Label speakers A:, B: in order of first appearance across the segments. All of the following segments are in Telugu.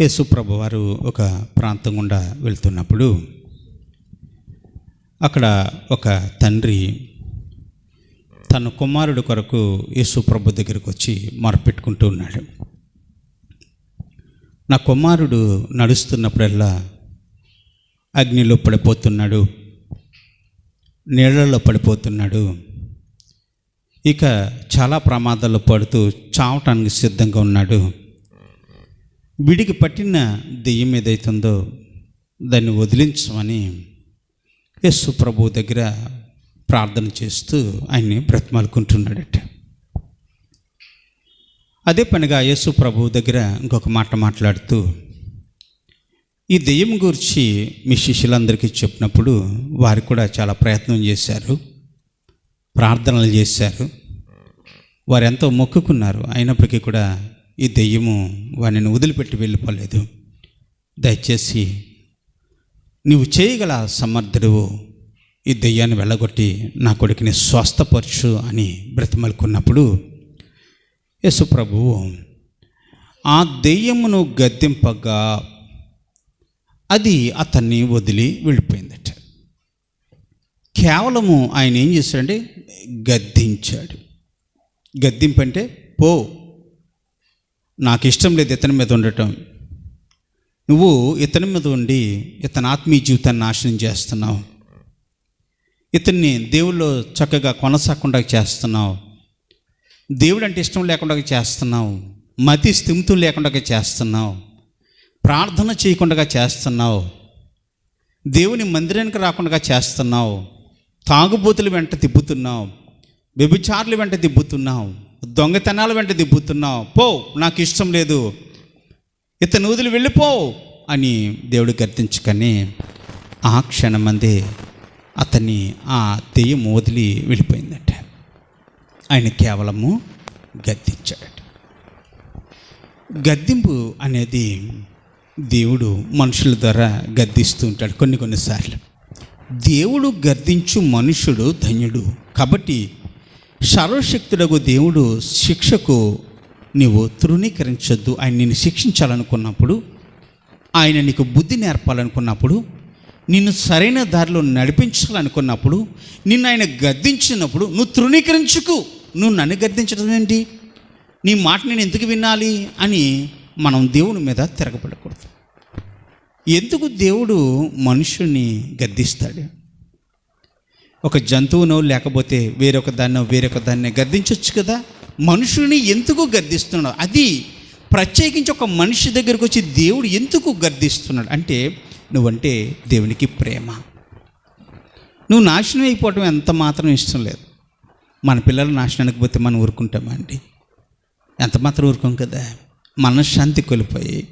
A: యేసుప్రభు వారు ఒక ప్రాంతం గుండా వెళ్తున్నప్పుడు అక్కడ ఒక తండ్రి తన కుమారుడు కొరకు యేసుప్రభు దగ్గరికి వచ్చి మొరపెట్టుకుంటూ ఉన్నాడు. నా కుమారుడు నడుస్తున్నప్పుడల్లా అగ్నిలో పడిపోతున్నాడు నీళ్ళల్లో పడిపోతున్నాడు. ఇక చాలా ప్రమాదాల్లో పడుతూ చావటానికి సిద్ధంగా ఉన్నాడు. విడికి పట్టిన దెయ్యం ఏదైతుందో దాన్ని వదిలించమని యేసు ప్రభు దగ్గర ప్రార్థన చేస్తూ ఆయన్ని బ్రతిమాలుకుంటున్నాడట. అదే పనిగా యేసు ప్రభు దగ్గర ఇంకొక మాట మాట్లాడుతూ ఈ దెయ్యం గురించి మీ శిష్యులందరికీ చెప్పినప్పుడు వారు కూడా చాలా ప్రయత్నం చేశారు ప్రార్థనలు చేశారు వారు ఎంతో మొక్కుకున్నారు అయినప్పటికీ కూడా ఈ దెయ్యము వారిని వదిలిపెట్టి వెళ్ళిపోలేదు. దయచేసి నీవు చేయగల సమర్థుడు ఈ దెయ్యాన్ని వెళ్ళగొట్టి నా కొడుకుని స్వస్థపరచు అని బ్రతిమలుకున్నప్పుడు యేసు ప్రభువు ఆ దెయ్యమును గద్దెంపగా అది అతన్ని వదిలి వెళ్ళిపోయిందట. కేవలము ఆయన ఏం చేశాడంటే గద్దించాడు. గద్దింపంటే పో నాకు ఇష్టం లేదు ఇతని మీద ఉండటం. నువ్వు ఇతని మీద ఉండి ఇతని ఆత్మీయ జీవితాన్ని నాశనం చేస్తున్నావు. ఇతన్ని దేవుళ్ళు చక్కగా కొనసాగకుండా చేస్తున్నావు. దేవుడు అంటే ఇష్టం లేకుండా చేస్తున్నావు. మతి స్థిమితం లేకుండా చేస్తున్నావు. ప్రార్థన చేయకుండా చేస్తున్నావు. దేవుని మందిరానికి రాకుండా చేస్తున్నావు. తాగుబోతులు వెంట తిప్పుతున్నావు. వ్యభిచారులు వెంట తిప్పుతున్నావు. దొంగతనాల వెంట దిబ్బుతున్నావు. పో నాకు ఇష్టం లేదు. ఇతను వదిలి వెళ్ళిపో అని దేవుడు గర్తించుకొని ఆ క్షణమందే అతన్ని ఆ దెయ్యం వదిలి వెళ్ళిపోయిందట. ఆయన కేవలము గద్దించాడట. గద్దింపు అనేది దేవుడు మనుషుల ద్వారా గద్దిస్తూ ఉంటాడు కొన్ని కొన్నిసార్లు దేవుడు గద్దించు మనుషుడు ధన్యుడు. కాబట్టి సర్వశక్తుడకు దేవుడు శిక్షకు నీవు తృణీకరించొద్దు. ఆయన నిన్ను శిక్షించాలనుకున్నప్పుడు ఆయన నీకు బుద్ధి నేర్పాలనుకున్నప్పుడు నిన్ను సరైన దారిలో నడిపించాలనుకున్నప్పుడు నిన్ను ఆయన గద్దించినప్పుడు నువ్వు తృణీకరించుకు. నువ్వు నన్ను గద్దించడం ఏంటి? నీ మాట నేను ఎందుకు వినాలి అని మనం దేవుని మీద తిరగబడకూడదు. ఎందుకు దేవుడు మనుషుల్ని గద్దిస్తాడు? ఒక జంతువునో లేకపోతే వేరొక దాన్నో వేరొక దాన్ని గర్దించవచ్చు కదా? మనుషుల్ని ఎందుకు గర్దిస్తున్నాడు అది ప్రత్యేకించి ఒక మనిషి దగ్గరకు వచ్చి దేవుడు ఎందుకు గర్దిస్తున్నాడు అంటే నువ్వంటే దేవునికి ప్రేమ. నువ్వు నాశనం అయిపోవటం ఎంత మాత్రం ఇష్టం లేదు. మన పిల్లలు నాశనానికి పోతే మనం ఊరుకుంటామా అండి? ఎంత మాత్రం ఊరుకోం కదా? మనశ్శాంతి కోల్పోయి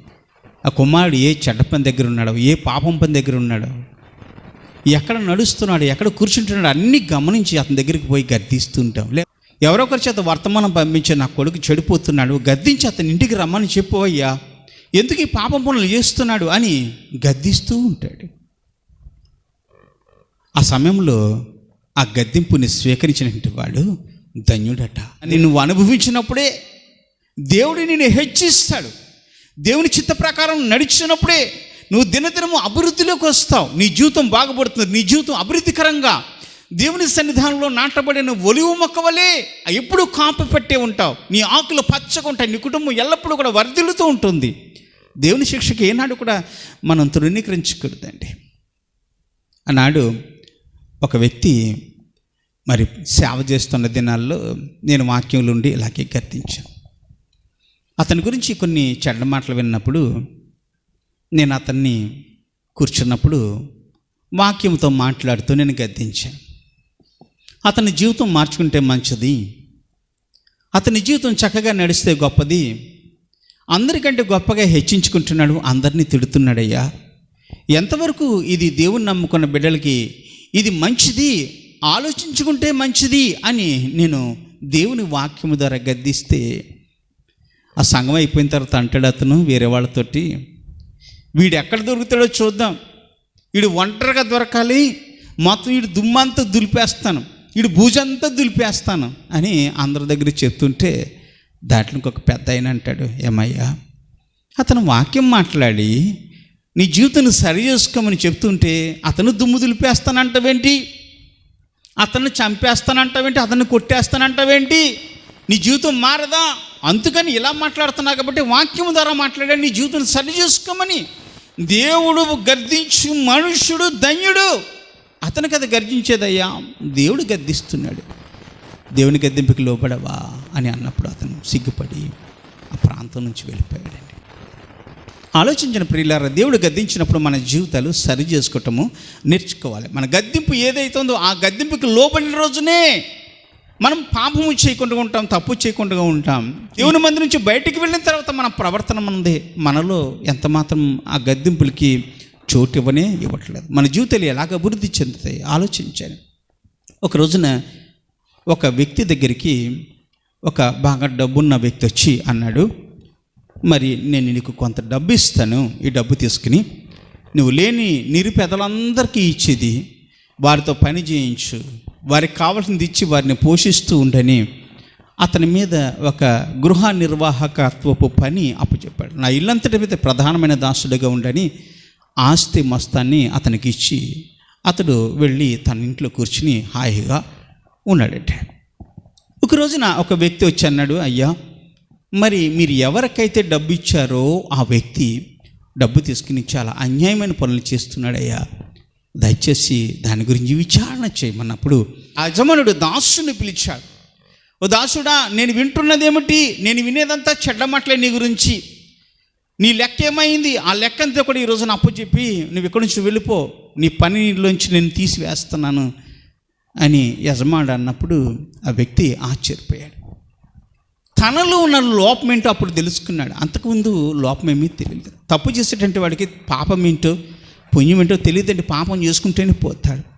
A: ఆ కుమారుడు ఏ చెడ్డ పని దగ్గర ఉన్నాడో ఏ పాపం పని దగ్గర ఉన్నాడో ఎక్కడ నడుస్తున్నాడు ఎక్కడ కూర్చుంటున్నాడు అన్నీ గమనించి అతని దగ్గరికి పోయి గద్దిస్తూ లే ఎవరో ఒకరి చేత వర్తమానం పంపించి నా కొడుకు చెడిపోతున్నాడు గద్దించి అతని ఇంటికి రమ్మని చెప్పు అయ్యా. ఎందుకు ఈ పాపం పనులు చేస్తున్నాడు అని గద్దిస్తూ ఉంటాడు. ఆ సమయంలో ఆ గద్దింపుని స్వీకరించినటువంటి వాడు ధన్యుడట. అని నువ్వు అనుభవించినప్పుడే దేవుడు నిన్ను హెచ్చిస్తాడు. దేవుని చిత్త ప్రకారం నడిచినప్పుడే నువ్వు దినదినము అభివృద్ధిలోకి వస్తావు. నీ జీవితం బాగుపడుతుంది. నీ జీవితం అభివృద్ధికరంగా. దేవుని సన్నిధానంలో నాటబడిన ఒలివు మొక్క వలె ఎప్పుడు కాపు పెట్టే ఉంటావు. నీ ఆకులు పచ్చగా ఉంటాయి. నీ కుటుంబం ఎల్లప్పుడూ కూడా వర్ధిల్లుతూ ఉంటుంది. దేవుని శిక్షకి ఏనాడు కూడా మనం తృణీకరించకూడదండి. ఆనాడు ఒక వ్యక్తి మరి సేవ చేస్తున్న దినాల్లో నేను వాక్యంలో ఉండి ఇలాగే గర్తించాను. అతని గురించి కొన్ని చెడ్డ మాటలు విన్నప్పుడు నేను అతన్ని కూర్చున్నప్పుడు వాక్యంతో మాట్లాడుతూ నేను గద్దించాను. అతని జీవితం మార్చుకుంటే మంచిది. అతని జీవితం చక్కగా నడిస్తే గొప్పది. అందరికంటే గొప్పగా హెచ్చించుకుంటున్నాడు అందరినీ తిడుతున్నాడయ్యా. ఎంతవరకు ఇది దేవుని నమ్ముకున్న బిడ్డలకి ఇది మంచిది ఆలోచించుకుంటే మంచిది అని నేను దేవుని వాక్యము ద్వారా గద్దిస్తే ఆ సంఘం అయిపోయిన తర్వాత అంటాడు అతను వేరే వాళ్ళతోటి వీడు ఎక్కడ దొరుకుతాడో చూద్దాం. వీడు ఒంటరిగా దొరకాలి మొత్తం వీడు దుమ్మంతా దులిపేస్తాను వీడు భూజంతా దులిపేస్తాను అని అందరి దగ్గర చెప్తుంటే దాంట్లో ఇంకొక పెద్ద ఆయన అంటాడు ఏమయ్యా? అతను వాక్యం మాట్లాడి నీ జీవితాన్ని సరి చేసుకోమని చెప్తుంటే అతను దుమ్ము దులిపేస్తానంటావేంటి? అతన్ని చంపేస్తానంటావేంటి? అతన్ని కొట్టేస్తానంటావేంటి? నీ జీవితం మారదా? అందుకని ఇలా మాట్లాడుతున్నా కాబట్టి వాక్యం ద్వారా మాట్లాడాడు నీ జీవితం సరి చేసుకోమని. దేవుడు గర్దించు మనుష్యుడు ధన్యుడు. అతను కదా గర్జించేదయ్యా. దేవుడు గద్దిస్తున్నాడు దేవుని గద్దింపుకి లోపడవా అని అన్నప్పుడు అతను సిగ్గుపడి ఆ ప్రాంతం నుంచి వెళ్ళిపోయాడండి. ఆలోచించిన ప్రియులారా దేవుడు గద్దించినప్పుడు మన జీవితాలు సరి చేసుకోవటము నేర్చుకోవాలి. మన గద్దింపు ఏదైతే ఉందో ఆ గద్దింపుకి లోబడిన రోజునే మనం పాపము చేయకుండా ఉంటాం తప్పు చేయకుండా ఉంటాం. దేవుని మంది నుంచి బయటికి వెళ్ళిన తర్వాత మన ప్రవర్తన మనది మనలో ఎంత మాత్రం ఆ గద్దింపులకి చోటు ఇవ్వనే ఇవ్వట్లేదు. మన జీవితాలు ఎలాగ అభివృద్ధి చెందుతాయి? ఆలోచించాను ఒక రోజున ఒక వ్యక్తి దగ్గరికి ఒక బాగా డబ్బున్న వ్యక్తి వచ్చి అన్నాడు మరి నేను నీకు కొంత డబ్బు ఇస్తాను ఈ డబ్బు తీసుకుని. నువ్వు లేని నిరుపేదలందరికీ ఇచ్చేది వారితో పని చేయించు. వారికి కావాల్సింది ఇచ్చి వారిని పోషిస్తూ ఉండని అతని మీద ఒక గృహ నిర్వాహకత్వపు పని అప్పచెప్పాడు. నా ఇల్లంతటి మీద ప్రధానమైన దాసుడిగా ఉండని ఆస్తి మస్తాన్ని అతనికి ఇచ్చి అతడు వెళ్ళి తన ఇంట్లో కూర్చుని హాయిగా ఉన్నాడట. ఒక రోజున ఒక వ్యక్తి వచ్చి అన్నాడు అయ్యా మరి మీరు ఎవరికైతే డబ్బు ఇచ్చారో ఆ వ్యక్తి డబ్బు తీసుకుని చాలా అన్యాయమైన పనులు చేస్తున్నాడయ్యా. దయచేసి దాని గురించి విచారణ చేయమన్నప్పుడు ఆ యజమానుడు దాసుని పిలిచాడు. ఓ దాసుడా నేను వింటున్నది ఏమిటి నేను వినేదంతా చెడ్డ మాటలే నీ గురించి. నీ లెక్క ఏమైంది? ఆ లెక్కంతా కూడా ఈ రోజున అప్పు చెప్పి నువ్వు ఇక్కడి నుంచి వెళ్ళిపో. నీ పనిలోంచి నేను తీసివేస్తున్నాను అని యజమానుడు అన్నప్పుడు ఆ వ్యక్తి ఆశ్చర్యపోయాడు. తనలో ఉన్న లోపం ఏంటో అప్పుడు తెలుసుకున్నాడు. అంతకుముందు లోపం ఏమీ తెలియదు తప్పు చేసేటంటే వాడికి పాపం ఏంటో పుణ్యం ఏంటో తెలియదండి. పాపం చేసుకుంటేనే పోతాడు.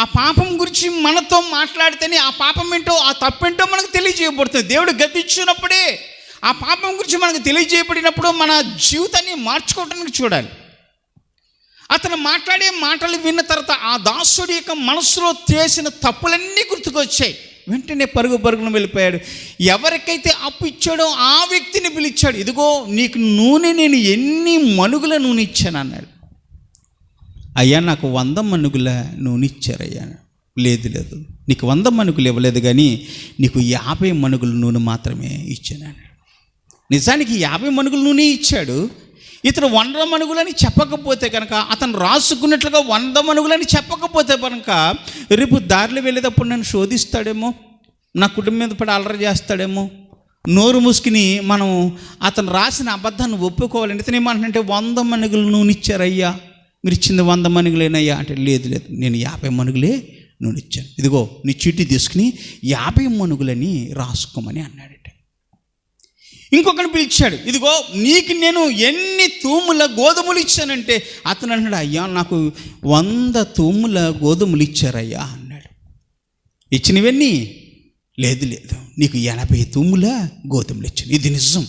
A: ఆ పాపం గురించి మనతో మాట్లాడితేనే ఆ పాపం ఏంటో ఆ తప్పేంటో మనకు తెలియజేయబడుతుంది. దేవుడు గతిచ్చినప్పుడే ఆ పాపం గురించి మనకు తెలియజేయబడినప్పుడు మన జీవితాన్ని మార్చుకోవడానికి చూడాలి. అతను మాట్లాడే మాటలు విన్న తర్వాత ఆ దాసుడి యొక్క మనసులో చేసిన తప్పులన్నీ గుర్తుకొచ్చాయి. వెంటనే పరుగు పరుగున వెళ్ళిపోయాడు. ఎవరికైతే అప్పు ఇచ్చాడో ఆ వ్యక్తిని పిలిచాడు. ఇదిగో నీకు నూనె నేను ఎన్ని మనుగుల నూనె ఇచ్చాను అన్నాడు అయ్యా నాకు వంద మనుగుల నూనె ఇచ్చారయ్యా. లేదు లేదు. నీకు వంద మనుగులు ఇవ్వలేదు కానీ నీకు యాభై మనుగుల నూనె మాత్రమే ఇచ్చాను నిజానికి యాభై మనుగుల నూనె ఇచ్చాడు. ఇతను వంద మనుగులని చెప్పకపోతే కనుక అతను రాసుకున్నట్లుగా వంద మనుగులని చెప్పకపోతే కనుక రేపు దారిలో వెళ్ళేటప్పుడు నన్ను శోధిస్తాడేమో నా కుటుంబం మీద పడి అలర చేస్తాడేమో నోరు మూసుకుని మనం అతను రాసిన అబద్ధాన్ని ఒప్పుకోవాలంటే ఇతను ఏమంటే వంద మనుగులు నూనె ఇచ్చారయ్యా. మీరు ఇచ్చింది వంద మనుగులేనయ్యా? అంటే లేదు లేదు. నేను యాభై మనుగులే నూనె ఇచ్చాను. ఇదిగో నీ చీటీ తీసుకుని యాభై మనుగులని రాసుకోమని అన్నాడట. ఇంకొకరిని పిలిచాడు ఇదిగో నీకు నేను ఎన్ని తూముల గోధుమలు ఇచ్చానంటే అతను అన్నాడు అయ్యా నాకు వంద తూముల గోధుమలు ఇచ్చారయ్యా అన్నాడు. ఇచ్చినవన్నీ? లేదు లేదు. నీకు ఎనభై తూముల గోధుమలు ఇచ్చాను. ఇది నిజం.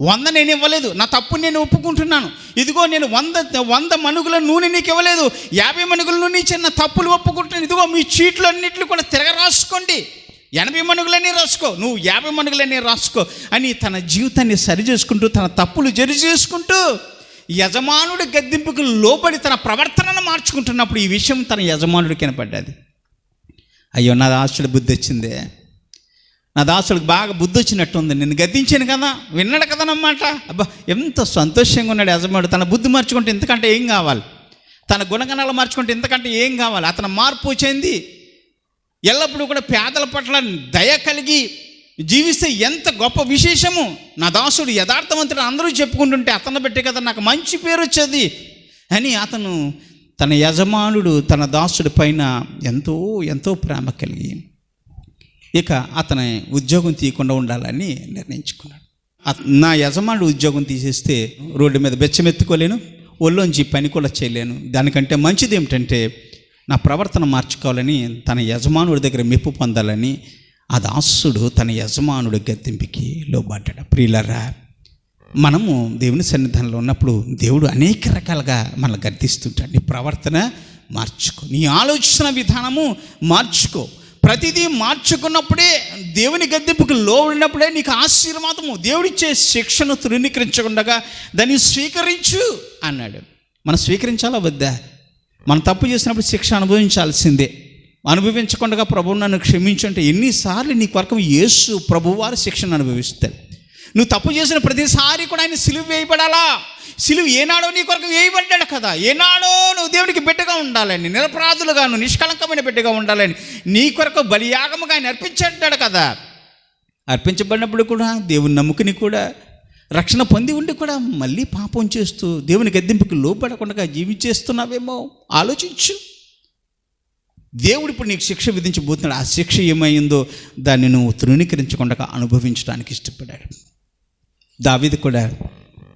A: వంద నేను ఇవ్వలేదు నా తప్పు నేను ఒప్పుకుంటున్నాను. ఇదిగో నేను వంద వంద మనుగుల నూనె నీకు ఇవ్వలేదు యాభై మనుగుల నూనె ఇచ్చిన నా తప్పులు ఒప్పుకుంటున్నాను. ఇదిగో మీ చీట్లు అన్నింటిని కూడా తిరగ రాసుకోండి ఎనభై మనుగులన్నీ రాసుకో నువ్వు యాభై మనుగులన్నీ రాసుకో అని తన జీవితాన్ని సరి చేసుకుంటూ తన తప్పులు జరి చేసుకుంటూ యజమానుడి గద్దింపుకు లోబడి తన ప్రవర్తనను మార్చుకుంటున్నప్పుడు ఈ విషయం తన యజమానుడికి కనపడ్డది అయ్యో నా ఆశ్చర్య బుద్ధి వచ్చిందే. నా దాసులకు బాగా బుద్ధి వచ్చినట్టుంది నేను గద్దించాను కదా విన్నాడు కదా అన్నమాట అబ్బా ఎంత సంతోషంగా ఉన్నాడు యజమానుడు. తన బుద్ధి మార్చుకుంటే ఇంతకంటే ఏం కావాలి? తన గుణగణాలు మార్చుకుంటే ఇంతకంటే ఏం కావాలి? అతను మార్పు చెంది ఎల్లప్పుడూ కూడా పేదల పట్ల దయ కలిగి జీవిస్తే ఎంత గొప్ప విశేషము. నా దాసుడు యథార్థవంతుడు అందరూ చెప్పుకుంటుంటే అతను పెట్టే కదా నాకు మంచి పేరు వచ్చేది. అని అతను తన యజమానుడు తన దాసుడి పైన ఎంతో ఎంతో ప్రేమ కలిగి ఇక అతని ఉద్యోగం తీయకుండా ఉండాలని నిర్ణయించుకున్నాడు. నా యజమానుడు ఉద్యోగం తీసేస్తే రోడ్డు మీద బెచ్చమెత్తుకోలేను ఒళ్ళోంచి పని కూడా చేయలేను. దానికంటే మంచిది ఏమిటంటే నా ప్రవర్తన మార్చుకోవాలని తన యజమానుడి దగ్గర మెప్పు పొందాలని ఆ దాసుడు తన యజమానుడి గద్దెంపుకి లోబడ్డాడు. ప్రియులరా మనము దేవుని సన్నిధానంలో ఉన్నప్పుడు దేవుడు అనేక రకాలుగా మనల్ని గర్దిస్తుంటాడు నీ ప్రవర్తన మార్చుకో నీ ఆలోచన విధానము మార్చుకో. ప్రతిదీ మార్చుకున్నప్పుడే దేవుని గద్దెంపుకు లోబడినప్పుడే నీకు ఆశీర్వాదము. దేవుడిచ్చే శిక్షను తృణీకరించకుండగా దాన్ని స్వీకరించు అన్నాడు. మనం స్వీకరించాలా వద్దా? మనం తప్పు చేసినప్పుడు శిక్ష అనుభవించాల్సిందే. అనుభవించకుండా ప్రభు నన్ను క్షమించంటే ఎన్నిసార్లు నీ కొరకు యేసు ప్రభువారు శిక్షను అనుభవిస్తాడు నువ్వు తప్పు చేసిన ప్రతిసారి కూడా ఆయన సిలువు వేయబడాలా? సిలువు ఏనాడో నీ కొరకు వేయబడ్డాడు కదా. ఏనాడో నువ్వు దేవుడికి బిడ్డగా ఉండాలని నిరపరాధులుగాను నిష్కలంకమైన బిడ్డగా ఉండాలని నీ కొరకు బలియాగముగా ఆయన అర్పించాడు కదా. అర్పించబడినప్పుడు కూడా దేవుని నమ్ముకుని కూడా రక్షణ పొంది ఉండి కూడా మళ్ళీ పాపం చేస్తూ దేవుని గద్దెంపుకి లోపడకుండా జీవించేస్తున్నావేమో? ఆలోచించు. దేవుడు ఇప్పుడు నీకు శిక్ష విధించబోతున్నాడు. ఆ శిక్ష ఏమైందో దాన్ని నువ్వు తృణీకరించకుండా అనుభవించడానికి ఇష్టపడాడు. దావిది కూడా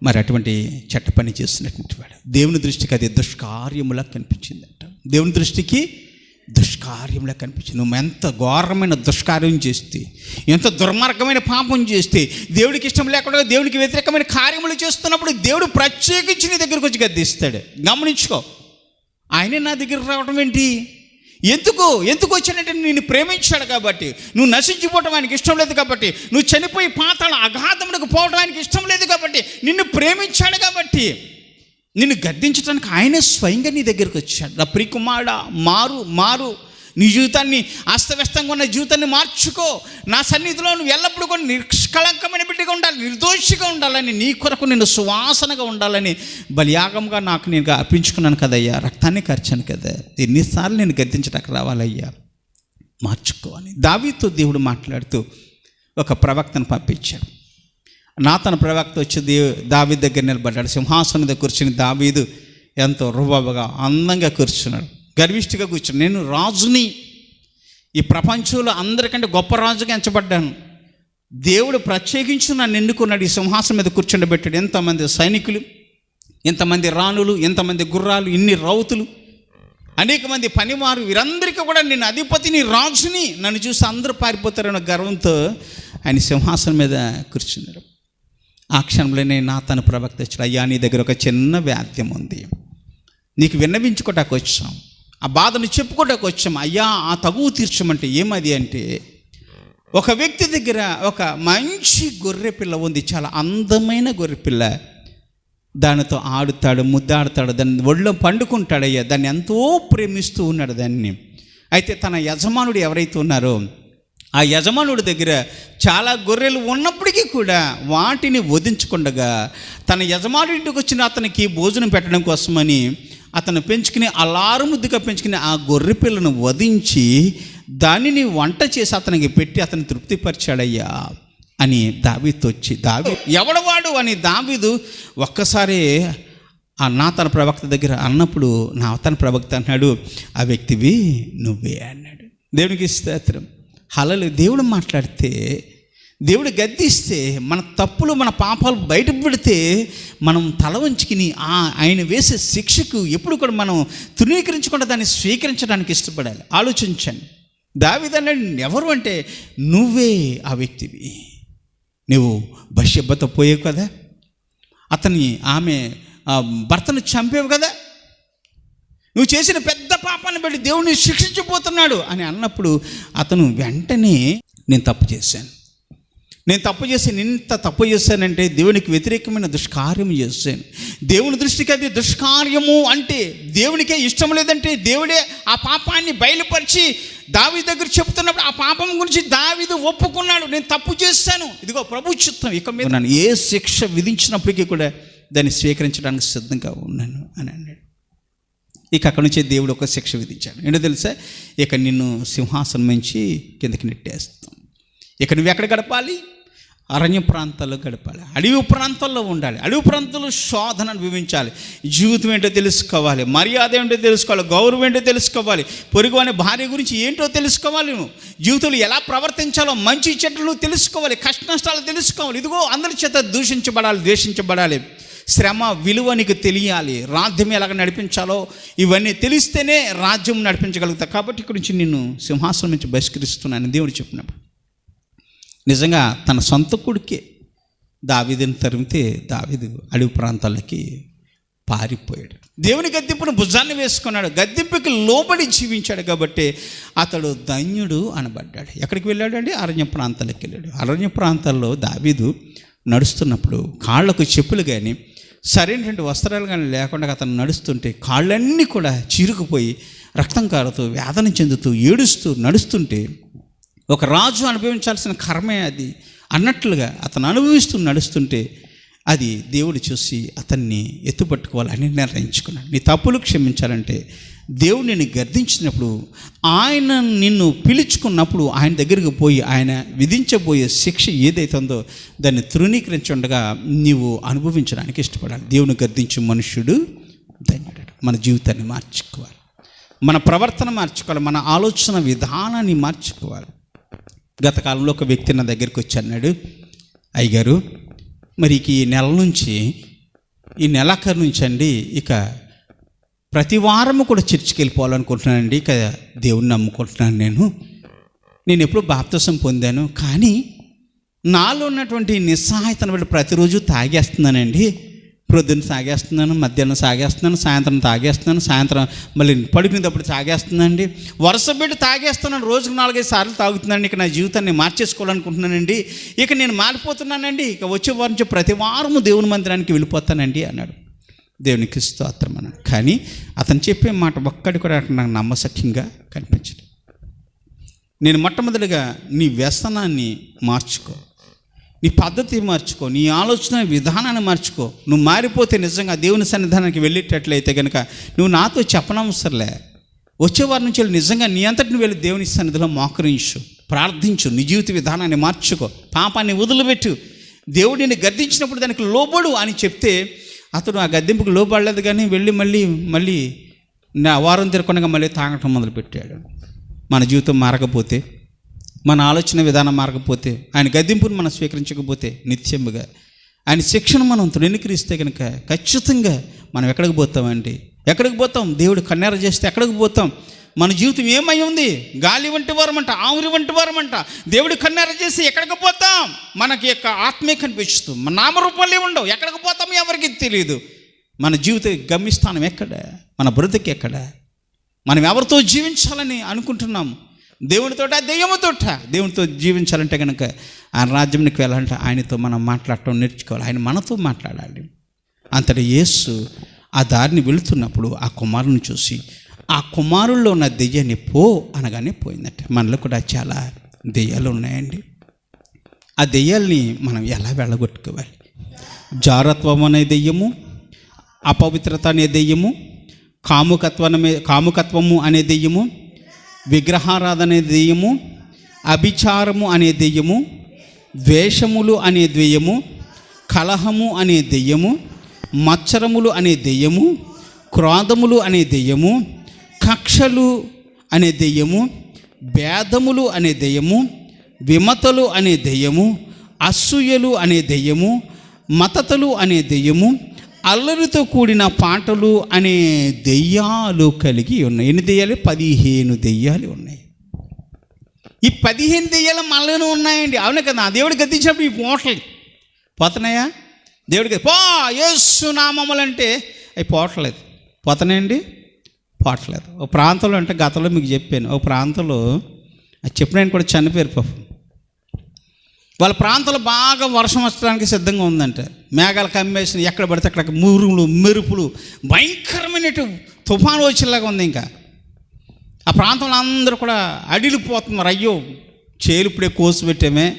A: మరి అటువంటి చెట్ట పని చేస్తున్నటువంటి వాడు. దేవుని దృష్టికి అది దుష్కార్యములా కనిపించిందంట. దేవుని దృష్టికి దుష్కార్యంలా కనిపించింది. నువ్వు ఎంత ఘోరమైన దుష్కార్యం చేస్తే ఎంత దుర్మార్గమైన పాపం చేస్తే దేవుడికి ఇష్టం లేకుండా దేవుడికి వ్యతిరేకమైన కార్యములు చేస్తున్నప్పుడు దేవుడు ప్రత్యేకించి నీ దగ్గరకు వచ్చి గద్దిస్తాడు. గమనించుకో. ఆయనే నా దగ్గర రావడం ఏంటి? ఎందుకు? ఎందుకు వచ్చినట్టు నిన్ను ప్రేమించాడు కాబట్టి? నువ్వు నశించిపోవటం ఆయనకి ఇష్టం లేదు కాబట్టి. నువ్వు చనిపోయి పాతాళ అఘాతములకు పోవడం ఆయనకి ఇష్టం లేదు కాబట్టి. నిన్ను ప్రేమించాడు కాబట్టి. నిన్ను గద్దించడానికి ఆయనే స్వయంగా నీ దగ్గరికి వచ్చాడు. నా ప్రికుమారుడా మారు మారు. నీ జీవితాన్ని అస్తవ్యస్తంగా ఉన్న జీవితాన్ని మార్చుకో. నా సన్నిధిలో నువ్వు ఎల్లప్పుడూ కూడా నిష్కళంకమైన బిడ్డగా ఉండాలి నిర్దోషిగా ఉండాలని నీ కొరకు నేను సువాసనగా ఉండాలని బలియాగంగా నాకు నేను అర్పించుకున్నాను కదయ్యా. రక్తాన్ని ఖర్చాను కదా. ఎన్నిసార్లు నేను గద్దించడానికి రావాలయ్యా. మార్చుకోవాలి దావితో దేవుడు మాట్లాడుతూ ఒక ప్రవక్తను పంపించాడు. నా తన ప్రవక్త వచ్చి దేవు దావీ దగ్గర నిలబడ్డాడు. సింహాసనం దగ్గర కూర్చుని దావీదు ఎంతో రుబాబుగా అందంగా కూర్చున్నాడు. గర్విష్ఠిగా కూర్చుని నేను రాజుని ఈ ప్రపంచంలో అందరికంటే గొప్ప రాజుగా ఎంచబడ్డాను. దేవుడు ప్రత్యేకించి నన్ను ఎన్నుకున్నాడు ఈ సింహాసనం మీద కూర్చుండబెట్టాడు. ఎంతమంది సైనికులు ఎంతమంది రాణులు ఎంతమంది గుర్రాలు ఇన్ని రౌతులు అనేక మంది పనివారు వీరందరికీ కూడా నేను అధిపతిని రాజుని నన్ను చూసి అందరూ పారిపోతారన్న గర్వంతో ఆయన సింహాసనం మీద కూర్చున్నాడు ఆ క్షణంలోనే నా తన ప్రవక్త వచ్చాడు. అయ్యా నీ దగ్గర ఒక చిన్న వ్యాధ్యం ఉంది. నీకు విన్నవించుకోటానికి వచ్చాం. ఆ బాధను చెప్పుకోవడానికి వచ్చాం. అయ్యా ఆ తగువు తీర్చమంటే ఏమది అంటే ఒక వ్యక్తి దగ్గర ఒక మంచి గొర్రె పిల్ల ఉంది చాలా అందమైన గొర్రె పిల్ల. దానితో ఆడుతాడు ముద్దాడుతాడు దాన్ని ఒళ్ళో పండుకుంటాడయ్యా దాన్ని ఎంతో ప్రేమిస్తూ ఉన్నాడు దాన్ని. అయితే తన యజమానుడు ఎవరైతే ఉన్నారో ఆ యజమానుడి దగ్గర చాలా గొర్రెలు ఉన్నప్పటికీ కూడా వాటిని వధించకుండగా తన యజమానుడి ఇంటికి వచ్చిన అతనికి భోజనం పెట్టడం కోసమని అతను పెంచుకుని అలారుముద్దుగా పెంచుకుని ఆ గొర్రె పిల్లను వధించి దానిని వంట చేసి అతనికి పెట్టి అతను తృప్తిపరిచాడయ్యా అని దావీతో వచ్చి దావి ఎవడవాడు అని దావీదు ఒక్కసారి ఆ నా తన ప్రవక్త దగ్గర అన్నప్పుడు నా తన ప్రవక్త అన్నాడు ఆ వ్యక్తివి నువ్వే అన్నాడు. దేవునికి స్తోత్రం. హలలు దేవుడు మాట్లాడితే దేవుడు గద్దిస్తే మన తప్పులు మన పాపాలు బయట పెడితే మనం తల వంచుకుని ఆ ఆయన వేసే శిక్షకు ఎప్పుడు కూడా మనం తృణీకరించకుండా దాన్ని స్వీకరించడానికి ఇష్టపడాలి. ఆలోచించండి. దావిదన్నాడు ఎవరు అంటే నువ్వే ఆ వ్యక్తివి. నువ్వు బష్యబ్బతో పోయావు కదా. అతని ఆమె భర్తను చంపేవు కదా. నువ్వు చేసిన పెద్ద పాపాన్ని బట్టి దేవుడిని శిక్షించబోతున్నాడు అని అన్నప్పుడు అతను వెంటనే నేను తప్పు చేశాను. నేను తప్పు చేసి ఇంత తప్పు చేశానంటే దేవునికి వ్యతిరేకమైన దుష్కార్యం చేశాను. దేవుని దృష్టికి అది దుష్కార్యము అంటే దేవునికే ఇష్టం లేదంటే దేవుడే ఆ పాపాన్ని బయలుపరిచి దావి దగ్గర చెప్తున్నప్పుడు ఆ పాపం గురించి దావిదు ఒప్పుకున్నాడు నేను తప్పు చేశాను. ఇదిగో ప్రభు చిత్తం ఇక మీద. నన్ను ఏ శిక్ష విధించినప్పటికీ కూడా దాన్ని స్వీకరించడానికి సిద్ధంగా ఉన్నాను అని అన్నాడు. ఇక అక్కడి నుంచి దేవుడు ఒక శిక్ష విధించాడు. ఏంటో తెలుసా? ఇక నిన్ను సింహాసనం నుంచి కిందకి నెట్టేస్తాం. ఇక నువ్వు ఎక్కడ గడపాలి? అరణ్య ప్రాంతాల్లో గడపాలి అడవి ప్రాంతాల్లో ఉండాలి అడవి ప్రాంతంలో శోధన అనుభవించాలి. జీవితం ఏంటో తెలుసుకోవాలి మర్యాద ఏంటో తెలుసుకోవాలి గౌరవం ఏంటో తెలుసుకోవాలి పొరుగు అనే భార్య గురించి ఏంటో తెలుసుకోవాలి నువ్వు? జీవితంలో ఎలా ప్రవర్తించాలో మంచి చెడ్డలు తెలుసుకోవాలి కష్ట నష్టాలు తెలుసుకోవాలి. ఇదిగో అందరి చేత దూషించబడాలి ద్వేషించబడాలి. శ్రమ విలువ నీకు తెలియాలి. రాజ్యం ఎలాగ నడిపించాలో ఇవన్నీ తెలిస్తేనే రాజ్యం నడిపించగలుగుతా కాబట్టి గురించి నుంచి నిన్ను సింహాసనం నుంచి బహిష్కరిస్తున్నాను. దేవుడు చెప్పినప్పుడు నిజంగా తన సొంత కొడుకే దావిదిని తరిమితే దావీదు అడవి ప్రాంతాలకి పారిపోయాడు. దేవుని గద్దెంపును భుజాన్ని వేసుకున్నాడు. గద్దెంపుకి లోబడి జీవించాడు కాబట్టి అతడు ధన్యుడు అనబడ్డాడు. ఎక్కడికి వెళ్ళాడండి అరణ్య ప్రాంతాలకు వెళ్ళాడు. అరణ్య ప్రాంతాల్లో దావీదు నడుస్తున్నప్పుడు కాళ్ళకు చెప్పులు కానీ సరైనటువంటి వస్త్రాలు కానీ లేకుండా అతను నడుస్తుంటే కాళ్ళన్నీ కూడా చీరుకుపోయి రక్తం కారుతూ వేదన చెందుతూ ఏడుస్తూ నడుస్తుంటే ఒక రాజు అనుభవించాల్సిన కర్మే అది. అన్నట్లుగా అతను అనుభవిస్తూ నడుస్తుంటే అది దేవుడు చూసి అతన్ని ఎత్తుపట్టుకోవాలని నిర్ణయించుకున్నాడు. నీ తప్పులు క్షమించాలంటే దేవుడు నిన్ను గర్దించినప్పుడు ఆయన నిన్ను పిలుచుకున్నప్పుడు ఆయన దగ్గరికి పోయి ఆయన విధించబోయే శిక్ష ఏదైతుందో దాన్ని తృణీకరించుండగా నీవు అనుభవించడానికి ఇష్టపడాలి. దేవుని గర్దించే మనుష్యుడు ధన్యుడు. మన జీవితాన్ని మార్చుకోవాలి. మన ప్రవర్తన మార్చుకోవాలి. మన ఆలోచన విధానాన్ని మార్చుకోవాలి. గత కాలంలో ఒక వ్యక్తి నా దగ్గరికి వచ్చి అన్నాడు అయ్యగారు మరి ఈ నెల నుంచి ఈ నెలాఖరు నుంచి అండి ఇక ప్రతి వారము కూడా చర్చికి వెళ్ళిపోవాలనుకుంటున్నానండి ఇక దేవుణ్ణి నమ్ముకుంటున్నాను నేను. నేను ఎప్పుడు బాప్తసం పొందాను కానీ నాలో ఉన్నటువంటి నిస్సహాయతను బట్టి ప్రతిరోజు తాగేస్తున్నానండి. ప్రొద్దున సాగేస్తున్నాను మధ్యాహ్నం సాగేస్తున్నాను సాయంత్రం తాగేస్తున్నాను సాయంత్రం మళ్ళీ పడుకునేటప్పుడు తాగేస్తుందండి వరుస పెట్టి తాగేస్తున్నాను రోజుకు నాలుగైదు సార్లు తాగుతున్నాను ఇక నా జీవితాన్ని మార్చేసుకోవాలనుకుంటున్నానండి. ఇక నేను మారిపోతున్నానండి. ఇక వచ్చే వారం ప్రతి వారము దేవుని మందిరానికి వెళ్ళిపోతానండి అన్నాడు. దేవునికి స్తోత్రం అన్నాడు. కానీ అతను చెప్పే మాట ఒక్కడి కూడా నాకు నమ్మసఖ్యంగా కనిపించదు నేను మొట్టమొదటిగా నీ వ్యసనాన్ని మార్చుకో. నీ పద్ధతి మార్చుకో నీ ఆలోచన విధానాన్ని మార్చుకో. నువ్వు మారిపోతే నిజంగా దేవుని సన్నిధానానికి వెళ్ళేటట్లయితే కనుక నువ్వు నాతో చెప్పనవసరంలే. వచ్చే వారి నుంచి వెళ్ళి నిజంగా నీ అంతటి నువ్వు వెళ్ళి దేవుని సన్నిధిలో మోకరించు. ప్రార్థించు నీ జీవిత విధానాన్ని మార్చుకో. పాపాన్ని వదిలిపెట్టు. దేవుడిని గద్దించినప్పుడు దానికి లోబడు అని చెప్తే అతడు ఆ గద్దెంపుకు లోబడలేదు కానీ వెళ్ళి మళ్ళీ మళ్ళీ నా వారం తిరగకుండా మళ్ళీ తాగటం మొదలుపెట్టాడు. మన జీవితం మారకపోతే మన ఆలోచన విధానం మారకపోతే ఆయన గద్దింపును మనం స్వీకరించకపోతే నిత్యముగా. ఆయన శిక్షణ మనం తృణీకరిస్తే కనుక ఖచ్చితంగా మనం ఎక్కడికి పోతామండి? ఎక్కడికి పోతాం? దేవుడు కన్నెర చేస్తే ఎక్కడికి పోతాం? మన జీవితం ఏమై ఉంది? గాలి వంటి వారమంట ఆవురి వంటి వారమంట. దేవుడు కన్నెర చేసి ఎక్కడికి పోతాం? మనకి యొక్క ఆత్మే కనిపిస్తుంది. మన నామరూపాలే ఉండవు. ఎక్కడికి పోతాం ఎవరికి తెలియదు మన జీవిత గమ్యస్థానం ఎక్కడ? మన బ్రతికి ఎక్కడ? మనం ఎవరితో జీవించాలని అనుకుంటున్నాము దేవునితోట దెయ్యముతోట దేవునితో జీవించాలంటే కనుక ఆయన రాజ్యంకి వెళ్ళాలంటే ఆయనతో మనం మాట్లాడటం నేర్చుకోవాలి. ఆయన మనతో మాట్లాడాలి. అంతటి యేసు ఆ దారిని వెళుతున్నప్పుడు ఆ కుమారుని చూసి ఆ కుమారుల్లో ఉన్న దెయ్యాన్ని పో అనగానే పోయిందట. మనలో కూడా చాలా దెయ్యాలు ఉన్నాయండి. ఆ దెయ్యాల్ని మనం ఎలా వెళ్ళగొట్టుకోవాలి? జారత్వం అనే దెయ్యము అపవిత్రత అనే దెయ్యము కాముకత్వమే కాముకత్వము అనే దెయ్యము విగ్రహారాధన అనే దెయ్యము అభిచారము అనే దెయ్యము ద్వేషములు అనే దెయ్యము కలహము అనే దెయ్యము మచ్చరములు అనే దెయ్యము క్రోధములు అనే దెయ్యము కక్షలు అనే దెయ్యము భేదములు అనే దెయ్యము విమతలు అనే దెయ్యము అసూయలు అనే దెయ్యము మతతలు అనే దెయ్యము అల్లరితో కూడిన పాటలు అనే దెయ్యాలు కలిగి ఉన్నాయి. ఎన్ని దెయ్యాలు? పదిహేను దెయ్యాలు ఉన్నాయి. ఈ పదిహేను దెయ్యాలు మనలోనే ఉన్నాయండి. అవును కదా ఆ దేవుడు గద్దించినప్పుడు ఈ పోటలు పోతున్నాయా? దేవుడికి పో యేసు నామములు అంటే అవి పోవట్లేదు పోతున్నాయండి? పోవట్లేదు ఒక ప్రాంతంలో అంటే గతంలో మీకు చెప్పాను. ఒక ప్రాంతంలో అది చెప్పినాయని కూడా చనిపోయారు పాపం. వాళ్ళ ప్రాంతంలో బాగా వర్షం వచ్చడానికి సిద్ధంగా ఉందంట మేఘాలు కమ్మేసిన ఎక్కడ పడితే అక్కడ మురుములు మెరుపులు భయంకరమైన తుఫాను వచ్చేలాగా ఉంది ఇంకా. ఆ ప్రాంతంలో అందరూ కూడా అడిలిపోతున్నారు అయ్యో చేలు ఇప్పుడే కోసి పెట్టామే.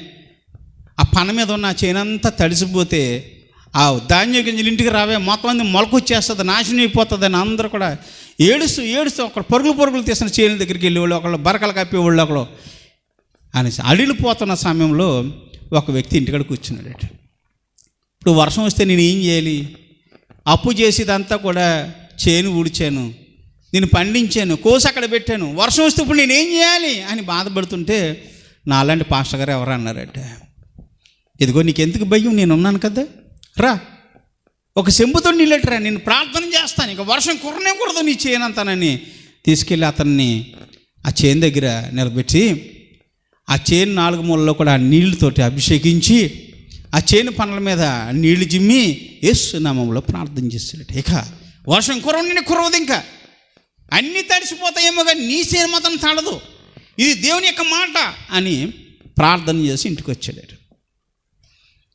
A: ఆ పన మీద ఉన్న చేనంతా తడిసిపోతే ఆ ధాన్య గింజలు ఇంటికి రావే మొత్తం మంది మొలకొచ్చేస్తుంది నాశనం అయిపోతుంది అని అందరూ కూడా ఏడుస్తూ ఏడుస్తూ ఒకరు పరుగులు పరుగులు తీసిన చేను దగ్గరికి వెళ్ళేవాళ్ళు ఒకళ్ళు బరకలు కప్పేవాళ్ళు ఒకళ్ళు అనేసి అడిలిపోతున్న సమయంలో ఒక వ్యక్తి ఇంటికాడ కూర్చున్నాడట. ఇప్పుడు వర్షం వస్తే నేను ఏం చేయాలి? అప్పు చేసేదంతా కూడా చేను ఊడ్చాను. నేను పండించాను కోసి అక్కడ పెట్టాను. వర్షం వస్తే ఇప్పుడు నేను ఏం చేయాలి? అని బాధపడుతుంటే నాలాంటి పాస్టర్ గారు ఎవరు అన్నారట. ఇదిగో నీకు ఎందుకు భయం? నేను ఉన్నాను కదా. రా. ఒక చెంబుతో నీళ్ళట్రా నేను ప్రార్థన చేస్తాను. ఇక వర్షం కురనే కూడదు నీ చేయనంతానని తీసుకెళ్ళి అతన్ని ఆ చేను దగ్గర నిలబెట్టి ఆ చేను నాలుగు మూలలో కూడా నీళ్ళతోటి అభిషేకించి ఆ చేను పనుల మీద నీళ్ళు జిమ్మి యేసు నామంలో ప్రార్థన చేస్తాడట ఇక వర్షం కురవని కురవదు ఇంకా. అన్నీ తడిసిపోతాయేమో కానీ నీ సేన మాత్రం తడదు. ఇది దేవుని యొక్క మాట అని ప్రార్థన చేసి ఇంటికి వచ్చాడు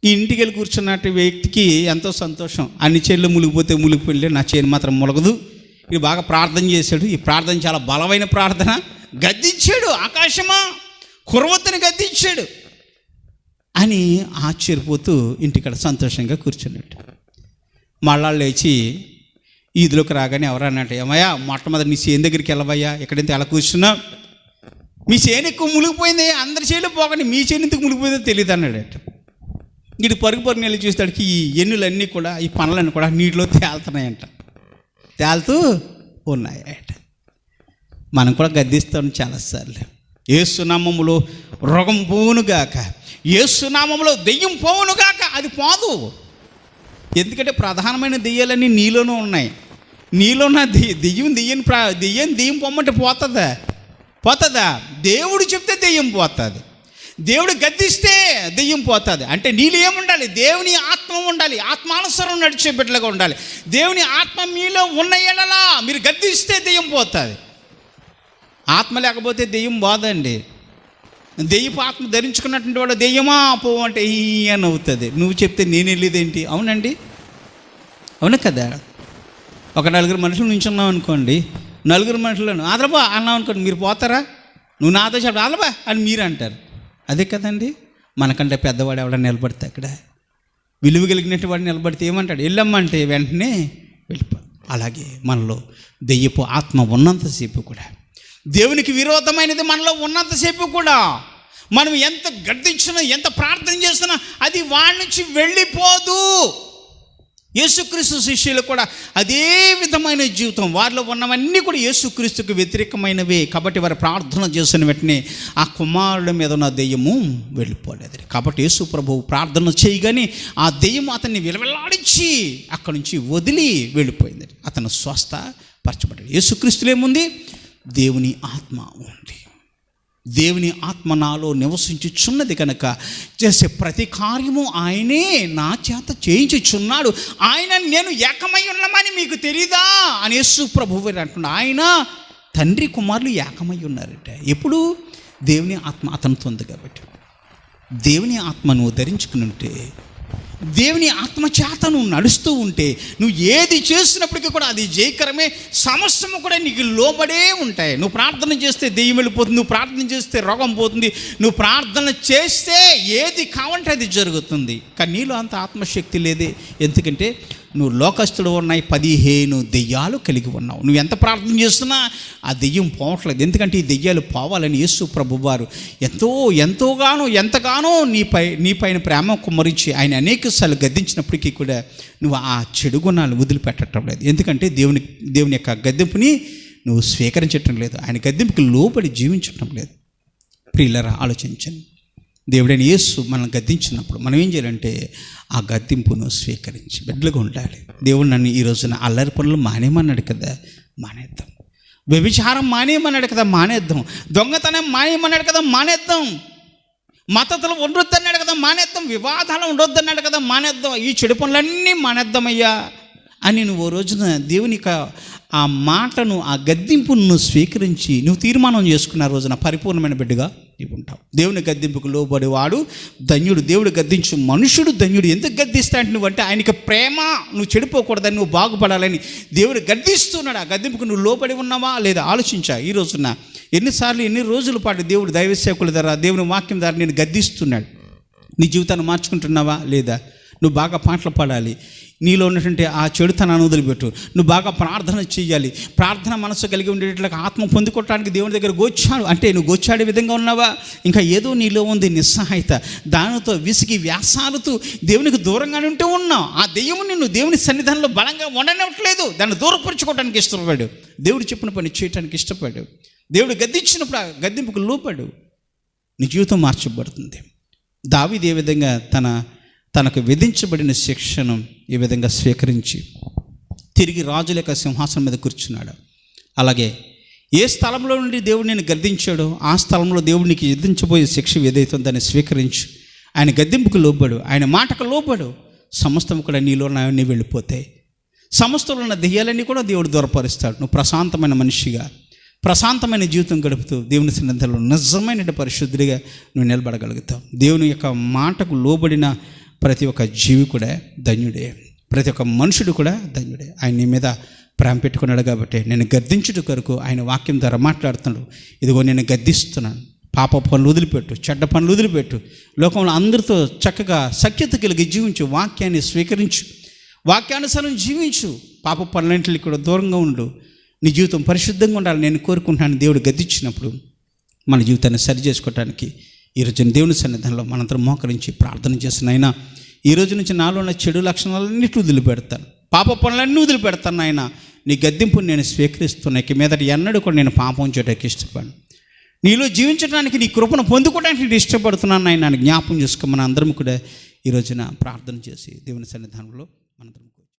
A: ఈ ఇంటికి వెళ్ళి కూర్చున్నట్టు వ్యక్తికి ఎంతో సంతోషం. అన్ని చేనులు మునిగిపోతే మునిగిపోయి నా చేను మాత్రం ములగదు ఇది బాగా ప్రార్థన చేశాడు. ఈ ప్రార్థన చాలా బలమైన ప్రార్థన. గద్దించాడు ఆకాశమా? కుర్వతని గద్దించాడు అని ఆశ్చర్యపోతూ ఇంటికాడ సంతోషంగా కూర్చున్నాడు. మళ్ళా లేచి ఈదులోకి రాగానే ఎవరన్నట్టు ఏమయ్యా మొట్టమొదటి మీ చేను దగ్గరికి వెళ్ళవయ్యా ఎక్కడైతే ఎలా కూర్చున్నావు? మీ చేను ఎక్కువ మునిగిపోయింది అందరి చేను పోకండి మీ చేను ఎందుకు మునిగిపోయిందో తెలియదు అన్నాడట. ఇటు పరుగు పరుగు వెళ్ళి చూస్తాడికి ఈ ఎన్నులన్నీ కూడా ఈ పనులన్నీ కూడా నీటిలో తేలుతున్నాయంట. తేలుతూ ఉన్నాయట. మనం కూడా గద్దిస్తాం చాలాసార్లు ఏసునామములో రోగం పోవునుగాక ఏసునామములో దెయ్యం పోవునుగాక అది పోదు. ఎందుకంటే ప్రధానమైన దెయ్యాలన్నీ నీలోనూ ఉన్నాయి. నీలోన దెయ్య దెయ్యం దెయ్యం ప్రా దెయ్యం దెయ్యం పొమ్మంటే పోతుందా? పోతుందా? దేవుడు చెప్తే దెయ్యం పోతుంది. దేవుడు గద్దిస్తే దెయ్యం పోతుంది. అంటే నీళ్ళు ఏముండాలి? దేవుని ఆత్మ ఉండాలి. ఆత్మానుసరం నడిచే బిడ్డలుగా ఉండాలి. దేవుని ఆత్మ మీలో ఉన్న ఎడలా మీరు గద్దిస్తే దెయ్యం పోతుంది. ఆత్మ లేకపోతే దెయ్యం బాదండి దెయ్యపు ఆత్మ ధరించుకున్నటువంటి వాడు దెయ్యమా? పో అంటే ఈ అని అవుతుంది. నువ్వు చెప్తే నేను వెళ్ళేదేంటి? అవునండి? అవును కదా? ఒక నలుగురు మనుషులు నించున్నాం అనుకోండి. నలుగురు మనుషులను ఆదరబా అన్నాం అనుకోండి. మీరు పోతారా? నువ్వు నాతో చెప్పు ఆదరబా అని మీరు అంటారు. అదే కదండి? మనకంటే పెద్దవాడు ఎవడ నిలబడితే అక్కడ. విలువ కలిగినట్టు వాడు నిలబడితే ఏమంటాడు? వెళ్ళమ్మంటే వెంటనే వెళ్ళిపో. అలాగే మనలో దెయ్యపు ఆత్మ ఉన్నంతసేపు కూడా దేవునికి విరోధమైనది మనలో ఉన్నంతసేపు కూడా. మనం ఎంత గర్దించినా ఎంత ప్రార్థన చేస్తున్నా అది వాడి నుంచి వెళ్ళిపోదు. యేసుక్రీస్తు శిష్యులు కూడా అదే విధమైన జీవితం. వారిలో ఉన్నవన్నీ కూడా యేసుక్రీస్తుకు వ్యతిరేకమైనవే. కాబట్టి వారు ప్రార్థన చేసిన వెంటనే ఆ కుమారుడి మీద ఉన్న దెయ్యము వెళ్ళిపోలేదు. కాబట్టి యేసు ప్రభువు ప్రార్థన చేయగానే ఆ దెయ్యం అతన్ని విలవిలాడించి అక్కడి నుంచి వదిలి వెళ్ళిపోయింది. అతను స్వస్థ పరచబడ్డాడు యేసుక్రీస్తులు ఏముంది దేవుని ఆత్మ ఉంది. దేవుని ఆత్మ నాలో నివసించుచున్నది కనుక చేసే ప్రతి కార్యము ఆయనే నా చేత చేయించుచున్నాడు. ఆయన నేను ఏకమై ఉన్నామని మీకు తెలీదా? అని యేసు ప్రభువు అంటున్నాడు. ఆయన తండ్రి కుమారులు ఏకమై ఉన్నారట. ఎప్పుడు? దేవుని ఆత్మ అతనితో ఉంది కాబట్టి. దేవుని ఆత్మను ధరించుకుని ఉంటే దేవుని ఆత్మచేత నువ్వు నడుస్తూ ఉంటే నువ్వు ఏది చేసినప్పటికీ కూడా అది జయకరమే సమస్యము కూడా నీకు లోబడే ఉంటాయి. నువ్వు ప్రార్థన చేస్తే దెయ్యం వెళ్ళిపోతుంది నువ్వు ప్రార్థన చేస్తే రోగం పోతుంది నువ్వు ప్రార్థన చేస్తే ఏది కావంటే అది జరుగుతుంది. కానీ నీలో అంత ఆత్మశక్తి లేదే. ఎందుకంటే నువ్వు లోకస్తుడు ఉన్నాయి పదిహేను దెయ్యాలు కలిగి ఉన్నావు. నువ్వు ఎంత ప్రార్థన చేస్తున్నా ఆ దెయ్యం పోవట్లేదు. ఎందుకంటే ఈ దెయ్యాలు పోవాలని యేసు ప్రభువారు ఎంతో ఎంతోగానో ఎంతగానో నీపై నీపైన ప్రేమ కుమ్మరించి ఆయన అనేకసార్లు గద్దించినప్పటికీ కూడా నువ్వు ఆ చెడు గుణాలు వదిలిపెట్టడం లేదు. ఎందుకంటే దేవుని దేవుని యొక్క గద్దెంపుని నువ్వు స్వీకరించటం లేదు. ఆయన గద్దెంపుకి లోబడి జీవించటం లేదు. ప్రియులరా ఆలోచించండి. దేవుడైన యేసు మనం గద్దించినప్పుడు మనం ఏం చేయాలంటే ఆ గద్దింపును స్వీకరించి బిడ్డలుగా ఉండాలి. దేవుడు నన్ను ఈ రోజున అల్లరి పనులు మానేమన్నాడు కదా మానేద్దాం. వ్యభిచారం మానేయమన్నాడు కదా మానేద్దాం. దొంగతనం మానేయమన్నాడు కదా మానేద్దాం. మతతలు ఉండొద్దన్నాడు కదా మానేద్దాం. వివాదాలు ఉండొద్దన్నాడు కదా మానేద్దాం. ఈ చెడు పనులన్నీ మానేద్దామయ్యా అని నువ్వు ఓ రోజున దేవుని ఆ మాటను ఆ గద్దింపును నువ్వు స్వీకరించి నువ్వు తీర్మానం చేసుకున్న రోజున పరిపూర్ణమైన బిడ్డగా నీవు ఉంటావు దేవుని గద్దింపుకు లోబడేవాడు ధన్యుడు. దేవుడు గద్దించు మనుషుడు ధన్యుడు. ఎందుకు గద్దిస్తాడు నువ్వు అంటే ఆయనకి ప్రేమ నువ్వు చెడిపోకూడదని నువ్వు బాగుపడాలని దేవుడు గద్దిస్తున్నాడు. ఆ గద్దింపుకు నువ్వు లోబడి ఉన్నావా లేదా ఆలోచించా. ఈ రోజున ఎన్నిసార్లు ఎన్ని రోజుల పాటు దేవుడు దైవ సేవకుల ద్వారా దేవుని వాక్యం ద్వారా నేను గద్దిస్తున్నాడు. నీ జీవితాన్ని మార్చుకుంటున్నావా లేదా? నువ్వు బాగా పాటలు పాడాలి. నీలో ఉన్నటువంటి ఆ చెడుతనాన్ని వదిలిపెట్టు నువ్వు బాగా ప్రార్థన చేయాలి ప్రార్థన మనసు కలిగి ఉండేట్లుగా ఆత్మ పొందుకోవటానికి దేవుని దగ్గర గోచాడు అంటే నువ్వు గోచాడే విధంగా ఉన్నావా? ఇంకా ఏదో నీలో ఉంది నిస్సహాయత. దానితో విసిగి వ్యాసాలతో దేవునికి దూరంగానే ఉంటే ఉన్నావు. ఆ దెయ్యము నిన్ను దేవుని సన్నిధానంలో బలంగా ఉండనివ్వట్లేదు. దాన్ని దూరపరుచుకోవడానికి ఇష్టపడాడు దేవుడు చెప్పిన పని చేయడానికి ఇష్టపడాడు దేవుడు గద్దించినప్పుడు ఆ గద్దింపుకు లోపాడు నీ జీవితం మార్చబడుతుంది. దావిది ఏ విధంగా తన తనకు విధించబడిన శిక్షను ఈ విధంగా స్వీకరించి తిరిగి రాజుల యొక్క సింహాసనం మీద కూర్చున్నాడు. అలాగే ఏ స్థలంలో నుండి దేవుడు నేను గద్దించాడో ఆ స్థలంలో దేవుడు నీకు విధించబోయే శిక్ష ఏదైతుందో దాన్ని స్వీకరించు. ఆయన గద్దింపుకు లోబడు ఆయన మాటకు లోబడు. సమస్తం కూడా నీలో నాయన్ని వెళ్ళిపోతాయి. సమస్తలో ఉన్న దెయ్యాలన్నీ కూడా దేవుడు దూరపరుస్తాడు. నువ్వు ప్రశాంతమైన మనిషిగా ప్రశాంతమైన జీవితం గడుపుతూ దేవుని సన్నిధిలో నిజమైన పరిశుద్ధుడిగా నువ్వు నిలబడగలుగుతావు. దేవుని యొక్క మాటకు లోబడిన ప్రతి ఒక్క జీవి కూడా ధన్యుడే. ప్రతి ఒక్క మనుషుడు కూడా ధన్యుడే. ఆయన నీ మీద ప్రేమ పెట్టుకున్నాడు కాబట్టి నేను గద్దించుట కొరకు ఆయన వాక్యం ద్వారా మాట్లాడుతున్నాడు. ఇదిగో నేను గద్దిస్తున్నాను. పాప పనులు వదిలిపెట్టు చెడ్డ పనులు వదిలిపెట్టు. లోకంలో అందరితో చక్కగా సఖ్యత కలిగి జీవించు వాక్యాన్ని స్వీకరించు. వాక్యానుసారం జీవించు. పాప పనులంటికి కూడా దూరంగా ఉండు. నీ జీవితం పరిశుద్ధంగా ఉండాలని నేను కోరుకుంటున్నాను. దేవుడు గద్దించినప్పుడు మన జీవితాన్ని సరి చేసుకోవటానికి ఈరోజు దేవుని సన్నిధానంలో మనందరం మోకరించి ప్రార్థన చేసిన ఆయన ఈ రోజు నుంచి నాలో ఉన్న చెడు లక్షణాలన్నిటి వదిలిపెడతాను. పాప పనులన్నీ వదిలిపెడతాను ఆయన నీ గద్దింపుని నేను స్వీకరిస్తున్నా ఇక మీదట ఎన్నడూ కూడా నేను పాపం చేయడానికి ఇష్టపడను. నీలో జీవించడానికి నీ కృపను పొందుకోవడానికి నేను ఇష్టపడుతున్నాను ఆయన జ్ఞాపం చేసుకోమని అందరం కూడా ఈ రోజున ప్రార్థన చేసి దేవుని సన్నిధానంలో మనందరం